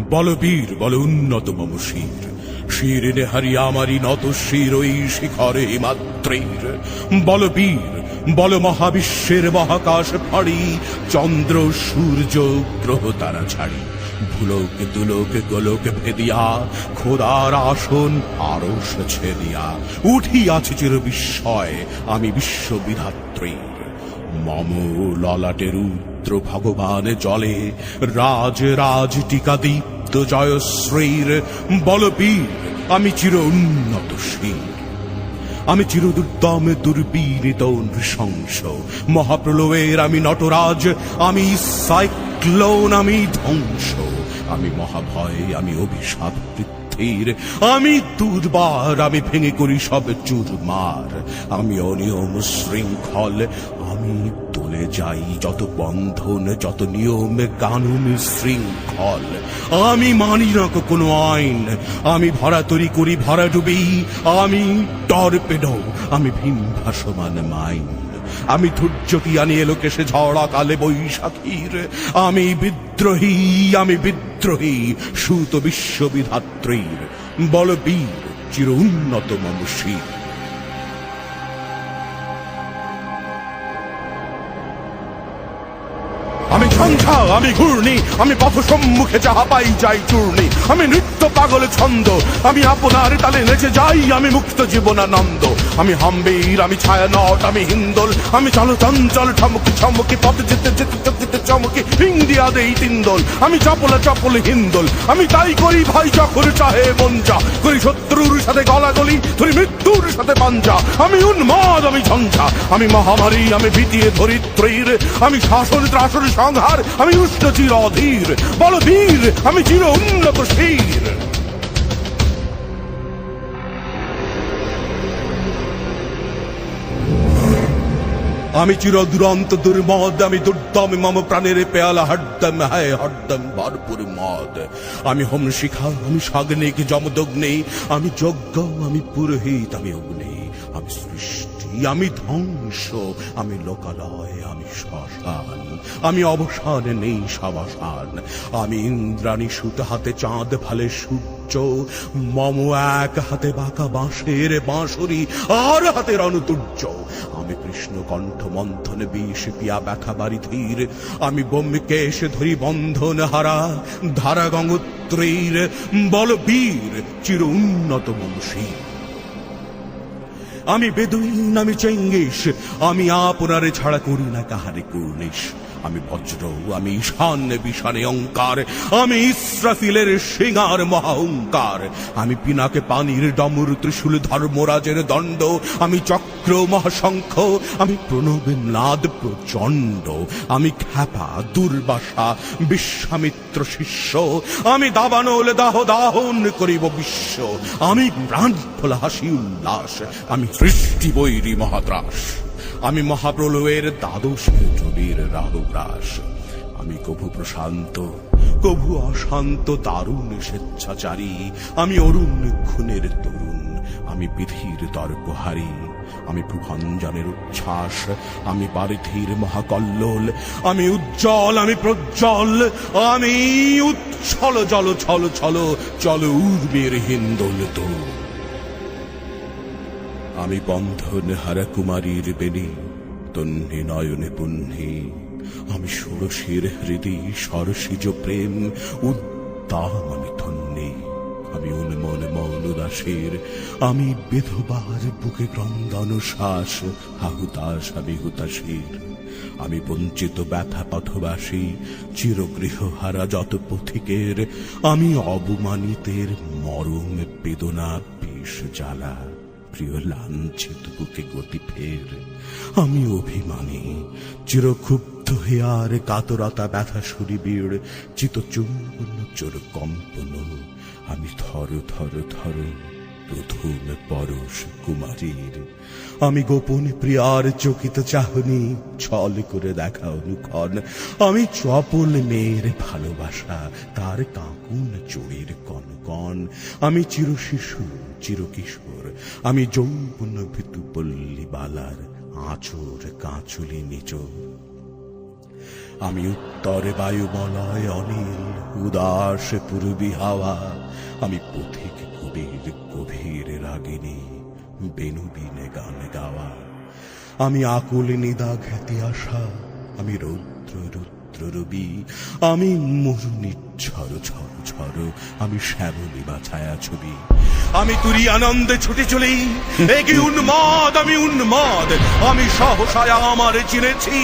বলবীর বল উন্নত মম শির। শিরিনে হারিয়া আমারি নত শির ওই শিখরে হিমাত্রীর বলবীর বল মহাবিশ্বের মহাকাশ ফাড়ি, চন্দ্র, সূর্য, গ্রহ তারা ছাড়ি। ভুলোক, দুলোক, গোলোক ভেদিয়া, খোদার আসন আরস ছেদিয়া। উঠিয়াছে চির বিস্ময় আমি বিশ্ববিধাত্রীর। মম ললাটের রুদ্র ভগবান জলে। রাজ রাজ টিকা দীপ্ত জয়শ্রীর বলবীর, আমি চির উন্নত শীর। আমি চিরদুর্দম দুর্বীরিত নৃশংস, মহাপ্রলয়ের আমি নটরাজ, আমি সাইক্লোন, আমি ধ্বংস, আমি মহাভয়, আমি অভিশাপ পৃথিবীর আমি দুর্বার আমি ভেঙে করি সব চুরমার আমি অনিয়ম শৃঙ্খল, আমি তুলে যাই যত বন্ধন, যত নিয়ম কানুন শৃঙ্খল। আমি মানি না কোনো আইন, আমি ভরা তরি করি, ভরা ডুবি আমি টর্পেডো, আমি ভীম ভাসমান মাইন। আমি ধৈর্যটি আনি এলো কেসে ঝড়া কালে বৈশাখীর। আমি বিদ্রোহী আমি বিদ্রোহী। সুত বিশ্ববিধাত্রীর বলবীর চির উন্নত মমশীর। আমি ঝঞ্ঝা আমি ঘূর্ণি, আমি পথ সম্মুখে যাহা পাই যাই চূর্ণি। আমি নৃত্য পাগল ছন্দ, আমি আপনার তালে নেচে যাই, আমি মুক্ত জীবনানন্দ। আমি হাম্বীর, আমি ছায়া নট আমি হিন্দোল, আমি চল চঞ্চল ঠমকি ছমকি পথ যেতে যেতে যেতে চমকি, ইন্ডিয়া দেই তিন্দোল আমি চপলা চপল হিন্দোল, আমি তাই করি ভাই যখন চাহে মঞ্জা করি শত্রুর সাথে গলা গলাগলি ধরি মৃত্যুর সাথে পাঞ্জা। আমি উন্মাদ, আমি ঝঞ্ঝা। আমি মহামারী, আমি ভিতিয়ে ধরিত্রীর। আমি শাসন ত্রাসন সংহার, আমি উষ্ণ চির অধীর। বল বীর আমি চির উন্নত শীর। আমি চির দুরন্ত দুর্মদ, আমি দুর্দম, মম প্রাণের পেয়ালা, হরদম, হায় হরদম, ভরপুর মদ। আমি হোম শিখা আমি সাগ্নিক, যমদগ্নি, আমি যজ্ঞ, আমি পুরোহিত, আমি অগ্নি, আমি সৃষ্টি, আমি ধ্বংস, আমি লোকালয়, আমি শ্মশান, আমি অবসান, নেই সাবসান। আমি ইন্দ্রাণী সুত হাতে চাঁদ, ফালে সূর্য মম এক হাতে বাঁকা বাঁশের বাঁশরি, আর আমি কৃষ্ণ কণ্ঠ মন্থন বিষ পিয়া বাড়ি ধীর। আমি বোমকেশ ধরি বন্ধন হারা, ধারা গঙ্গোত্রীর বল বীর চির উন্নত বংশীর। আমি বেদুইন, আমি চেঙ্গিস, আমি আপনারে ছাড়া করি না কাহারে কুর্নিশ। আমি বজ্র, আমি ঈশান বিষানে অঙ্কার আমি ইসরাফিলের সিঙ্গার মহাহংকার আমি পিনাকে পানির ডমর, ত্রিশূল ধর্মরাজের দণ্ড, আমি চক্র মহাশঙ্খ, আমি প্রণবের নাদ প্রচণ্ড, আমি খ্যাপা দুর্বাসা বিশ্বামিত্র শিষ্য, আমি দাবানল দাহ দাহন করিব বিশ্ব, আমি প্রাণ ফোলা হাসি উল্লাস, আমি সৃষ্টি বৈরী মহাত্রাস আমি মহাপ্রলয়ের দ্বাদশ জবির রাহুগ্রাস। আমি কভু প্রশান্ত, কভু অশান্ত দারুণ স্বেচ্ছাচারী। আমি অরুণ খুনের তরুণ। আমি বিধির তর্কহারী। আমি প্রভঞ্জনের উচ্ছ্বাস। আমি পারিথির মহাকল্লোল। আমি উজ্জ্বল, আমি প্রজ্জ্বল। আমি উচ্ছল, জল ছল ছল। চল উর্বের হিন্দোল তো আমি বন্ধন হারা কুমারীর বেনি তন্নি নয়নে পুণ্যি। আমি ষোড়শীর হৃদি, সরসিজ প্রেম উদ্দাম আমি ধন্যি। আমি উন্মন মৌন দাসের আমি বিধবার বুকে ক্রন্দন শ্বাস হাহুতাস আমি হুতাশীর আমি বঞ্চিত ব্যথা পথবাসী চিরগৃহ হারা যত পথিকের, আমি অবমানিতের মরম বেদনা বিষ জ্বালা। প্রিয় লাঞ্ছিত বুকে গতি ফের। আমি অভিমানী, চিরক্ষুব্ধ হেয়ার কাতরতা ব্যথা সুরিবীর চিত চুম্বন চোর কম্পন। আমি থর থর থর প্রথম পরশ কুমারীর। আমি গোপন প্রিয়ার চকিত চাহনি ছল করে দেখা অনুক্ষণ আমি চপল মেয়ের ভালোবাসা, তার কাকুন চোরের কনকন। আমি চির শিশু, চির কিশোর, আমি যৌবন ভিতু পল্লী বালার আঁচর কাঁচুলি নিচর। আমি উত্তরে বায়ুমলয়, অনিল, উদাস, পূর্বী হাওয়া। আমি পথিক কবির গভীর রাগিনী, বেনুবিনে গান গাওয়া। আমি আকুল নিদা খ্যাতি আশা, আমি রৌদ্র, রুদ্র রবি আমি মরুনি ঝড় ঝড় ঝড় আমি শ্যামলী বা ছায়া ছবি আমি তুরি আনন্দে ছুটে চলি এগি উন্মাদ, আমি উন্মাদ, আমি সহসায় আমার চিনেছি,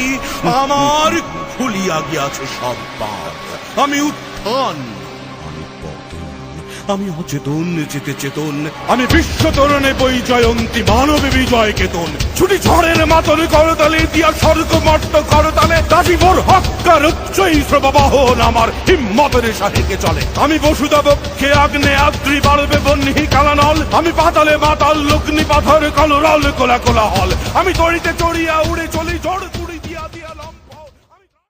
আমার খুলিয়া গিয়াছে সব বাদ আমি উত্থান আমি অচেতন চেতে চেতন। আমি বিশ্ব তরণে বই জয়ন্তী, মানব বিজয় কেতন। ছুটি ঝড়ের মাতল করতালে দিয়া স্বর্গ মট্ট করতালে, দাবি মোর হক্কার উচ্চই প্রবাহন আমার, হিম্মতের সাহিকে চলে। আমি বসুদা বক্ষে আগ্নে আদ্রি বাড়বে বন্যি কালানল। আমি পাতালে মাতাল লগ্নি পাথর, কলরল কোলা কোলা হল আমি তড়িতে চড়িয়া উড়ে চলি ঝড়